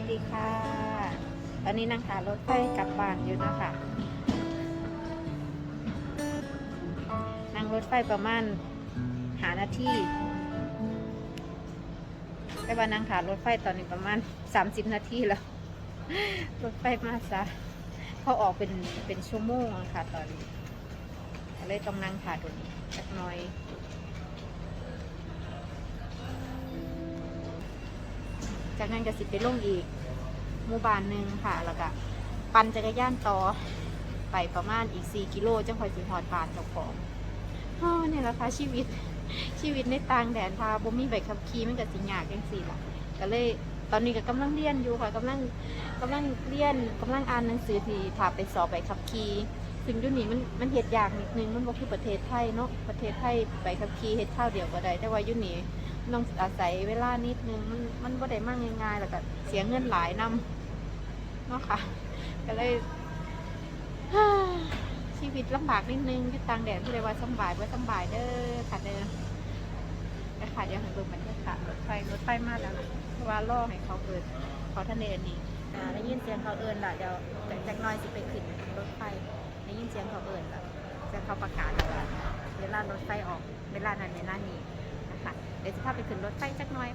วัสดีค่ะ ตอนนี้นั่งขารถไฟกลับบ้านอยู่นะคะ นั่งรถไฟประมาณหานาทีแต่ว่านั่งขารถไฟตอนนี้ประมาณ 30 นาทีแล้ว รถไฟมาซะเขาออกเป็นเป็นชั่วโมงค่ะตอนนี้เลยต้องนั่งขาดุนสักหน้อย จากนั้นก็สิไปลงอีกหมู่บ้านหนึ่งค่ะ แล้วก็ปั่นจักรยานต่อไปประมาณอีก 4 กิโลจังค่อยสิหอดบานเจ้าของอ๋อเนี่ยแหละค่ะชีวิตชีวิตในต่างแดนพาบ่มีใบขับขี่มันก็สิยากจังซี่ล่ะก็เลยตอนนี้ก็กำลังเรียนอยู่ค่ะกำลังกำลังเรียนกำลังอ่านหนังสือที่พาไปสอบใบขับขี่ ซึ่งยุนี่มันมันเฮ็ดยากนิดนึงมันบ่คือประเทศไทยเนาะประเทศไทยใบขับขี่เฮ็ดข้าวเดียวก็ได้ แต่ว่ายู่นี่ต้องอาศัยเวลานิดนึงมันมันบ่ได้มากง่ายๆแล้วก็เสียเงินหลายนำเนาะค่ะ ก็เลยชีวิตลำบากนิดนึงที่ต่างแดนที่เรียว่าสบายว่าสบายเด้อค่ะเด้อแต่ค่ะเดี๋ยวให้เบิ่งบรรยากาศรถไฟรถไฟมาแล้วนะเพราะว่าล่อให้เขาเอินเขาทะเลอันนี้อ่าได้ยินเสียงเขาเอินละเดี๋ยวจากน้อยสิไปขึ้นรถไฟ ได้ยินเสียงเขาเอินละเสียงเขาประกาศแล้วเวลารถไฟออกเวลานั้นเวลานี้นะคะเดี๋ยวจะพาไปขึ้นรถไฟจักหน่อย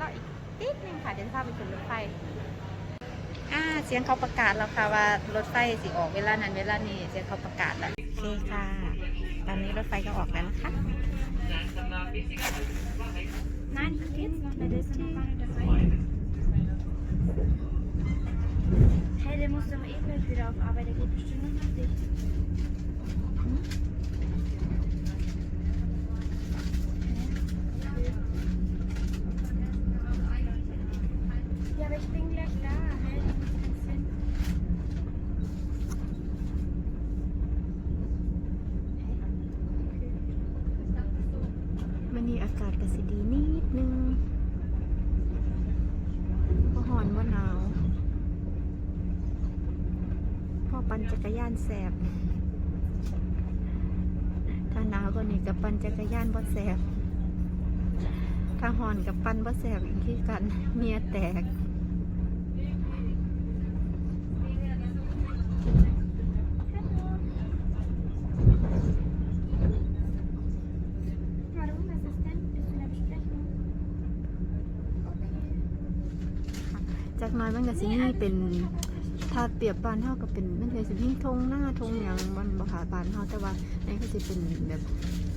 รออีกนิดนึงค่ะเดี๋ยวจะพาไปขึ้นรถไฟอ่าเสียงเขาประกาศแล้วค่ะว่ารถไฟสิออกเวลานั้นเวลานี้เสียงเขาประกาศแล้วโอเคค่ะตอนนี้รถไฟก็ออกแล้วนะคะ Nein, geht's noch nicht. Muss doch eh gleich wieder auf Arbeit. Der geht bestimmt noch nach dich. ปั่นจักรยานแสบ ถ้าหนาวก็นี่กับปั่นจักรยานบ่แสบ ถ้าหอนกับปั่นบ่แสบอีกที่กันเมียแตกจากน้อยมันก็สิมีเป็น ถ้าเปรียบบ้านเฮาก็เป็นมันก็สิมีทงหน้าทงอย่างมันบ่หาบ้านเฮาแต่ว่าในก็สิเป็นแบบ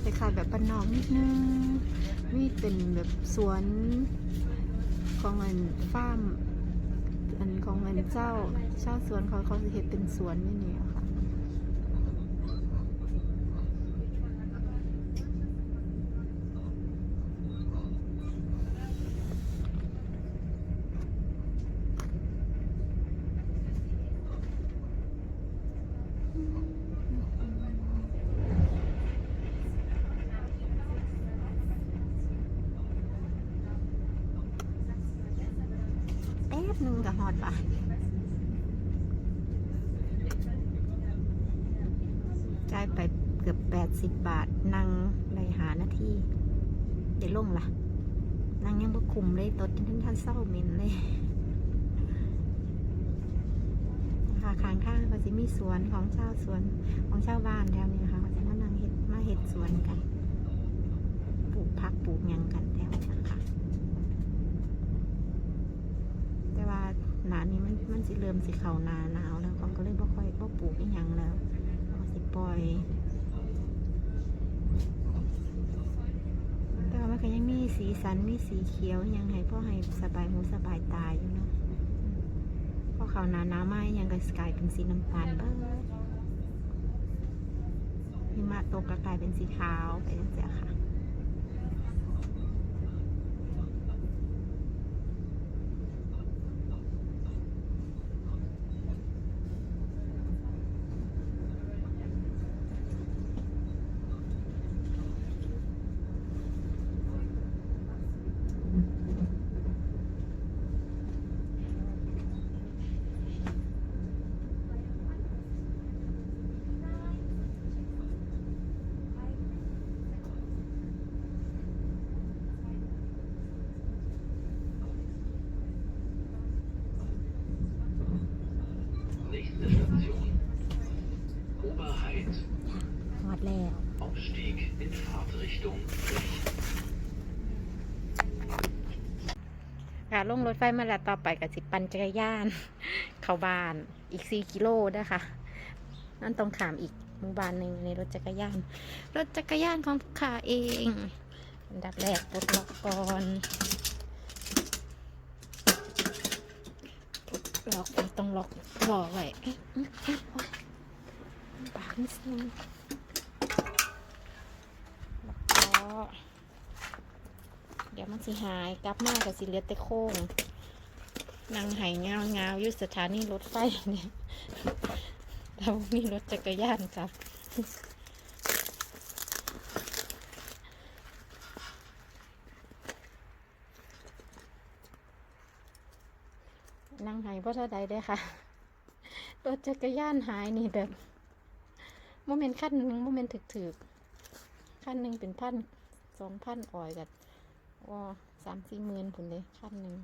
คล้ายๆแบบบ้านนอกนิดนึงมีเป็นแบบสวนของเงินฟาร์มอันของเงินเจ้าเจ้าสวนเขาเขาจะเห็นเป็นสวนนี่นี่อะค่ะ แป๊ บหนึงก็ฮอดบ้านจ่ายไปเกือบแปดสิบบาท นั่งในหานาทีเดี๋ยวลงล่ะ นั่งยังบ่คุมเลยตดจนถึงท่านเศร้าเหม็นเลยค่ะข้างทางก็จะมีสวนของชาวสวนของชาวบ้านแถวนี้นะคะเขาจะมานั่งเห็ดมาเห็ดสวนกัน ปลูกผักปลูกยังกันแถวนี้นะคะ แต่ว่า หนานี้มันมันสิเริ่มสิเขานาหนาวแล้วเขาก็เลยบ่ค่อยบ่ปลูกอีหยังแล้วเขาสิปล่อย แต่ว่ามันก็ยังมีสีสันมีสีเขียวยังให้พ่อให้สบายหูสบายตาอยู่เนาะพอเขานาหนาวมายังก็กลายเป็นสีน้ำตาลเบิดหิมะตกก็กลายเป็นสีขาวไปจังซี่ค่ะ ค่ะลงรถไฟมาแล้วต่อไปกับสิปั่นจักรยาน เข้าบ้านอีก4กิโลนะคะนั่นตรงขามอีกหมู่บ้านหนึ่งในรถจักรยาน รถจักรยานของผู้ขาเองอันดับแรกปลดล็อกก่อนปลดล็อกต้องล็อกรอไว้ปากนิดนึงล็อกล้อ เดี๋ยวมัน สิหายกลับมากับสิเลือแต่โค้งนางไหายเงาเงาอยู่สถานีรถไฟเนี่ยเรามีรถจักรยานครับนางไหายเพราะเท่าใดได้ค่ะ รถจักรยานหายนี่แบบโมเมนต์ขั้นหนึ่งโมเมนต์ถึกๆขั้นหนึ่งเป็นพันสองพันอ่อยกับ ว่าสามสี่หมื่นผุนเลยขั้นหนึ่ง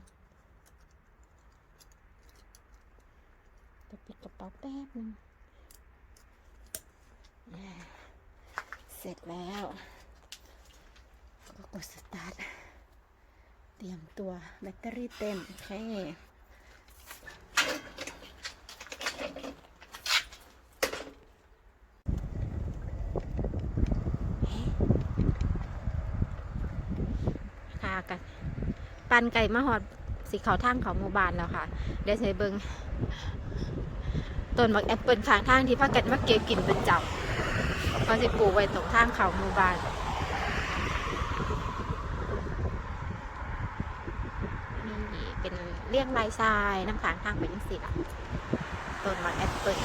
จะปิดกระเป๋าแป๊บหนึงอ่าเสร็จแล้วก็กดสตาร์ท เตรียมตัวแบตเตอรี่เต็ม โอเค ค่ะกันปันไก่มาหอดสีเขาทางเขาหมู่บ้านแล้วค่ะ เดี๋ยวใช้เบิงต้นบักแอปเปิลข้างทางที่พากันมาเก็บกินเป็นเจ้าเขาสิปลูกไว้ตรงทางเขาหมู่บ้านนี่เป็นเลี้ยงลายทรายน้ำขางทางไปยังสิล่ะต้นบักแอปเปิล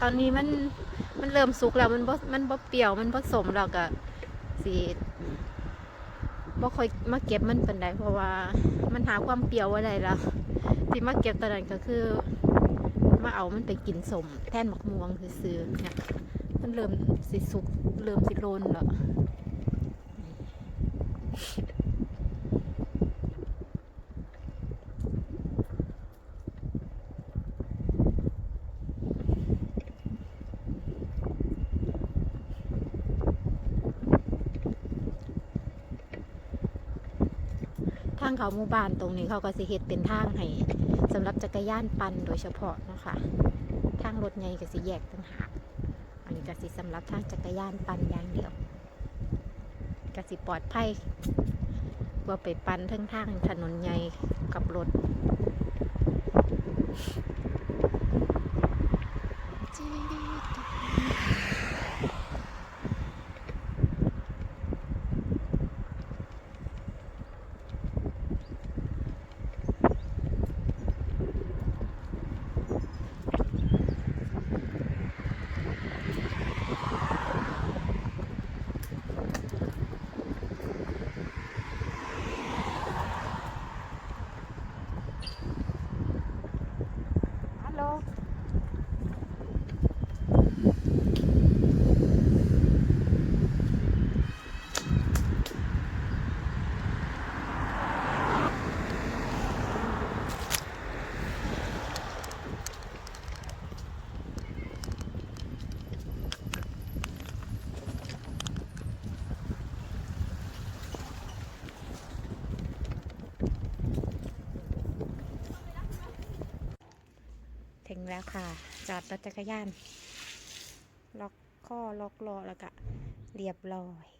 ตอนนี้มันมันเริ่มสุกแล้วมันบมันบเปรี้ยวมันผสมแล้วก็ สีบ่ค่อยมาเก็บมันเป็นไดเพราะว่ามันหาความเปรี้ยวอะไรแล้วที่มาเก็บตอนนั้นก็คือ มาเอามันไปกินสมแท่นมักม่วงซื้อๆเนี่ยมันเริ่มสิสุกเริ่มสิโรนแล้ว เขาหมู่บ้านตรงนี้เขาก็สิเฮ็ดเป็นทางให้สำหรับจักรยานปั่นโดยเฉพาะเนาะคะทางรถใหญ่ก็สิแยกต่างหากอันนี้ก็สิสำหรับทางจักรยานปั่นอย่างเดียวก็สิปลอดภัยกว่าไปปั่นทั้งทางถนนใหญ่กับรถ ฮัลโหล ถึง แล้วค่ะ จอดรถจักรยาน ล็อกข้อล็อกล้อแล้วก็เรียบร้อย